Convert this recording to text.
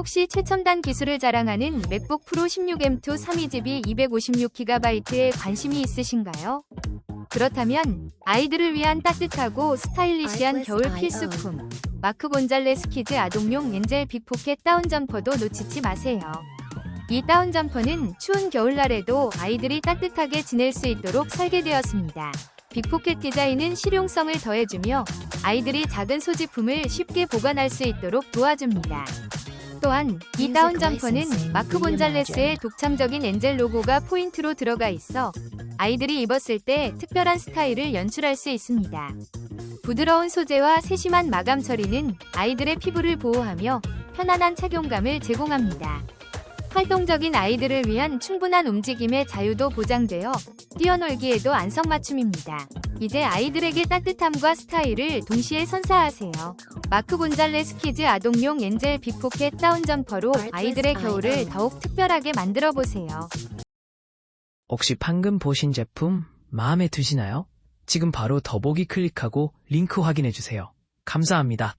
혹시 최첨단 기술을 자랑하는 맥북 프로 16M2 32GB 256GB에 관심이 있으신가요? 그렇다면 아이들을 위한 따뜻하고 스타일리시한 겨울 필수품 마크 곤잘레스 키즈 아동용 엔젤 빅포켓 다운 점퍼도 놓치지 마세요. 이 다운 점퍼는 추운 겨울날에도 아이들이 따뜻하게 지낼 수 있도록 설계되었습니다. 빅포켓 디자인은 실용성을 더해주며 아이들이 작은 소지품을 쉽게 보관할 수 있도록 도와줍니다. 또한 이 다운 점퍼는 마크 곤잘레스의 독창적인 엔젤 로고가 포인트로 들어가 있어 아이들이 입었을 때 특별한 스타일을 연출할 수 있습니다. 부드러운 소재와 세심한 마감 처리는 아이들의 피부를 보호하며 편안한 착용감을 제공합니다. 활동적인 아이들을 위한 충분한 움직임의 자유도 보장되어 뛰어놀기에도 안성맞춤입니다. 이제 아이들에게 따뜻함과 스타일을 동시에 선사하세요. 마크 곤잘레스 키즈 아동용 엔젤 빅포켓 다운 점퍼로 아이들의 겨울을 더욱 특별하게 만들어 보세요. 혹시 방금 보신 제품 마음에 드시나요? 지금 바로 더보기 클릭하고 링크 확인해 주세요. 감사합니다.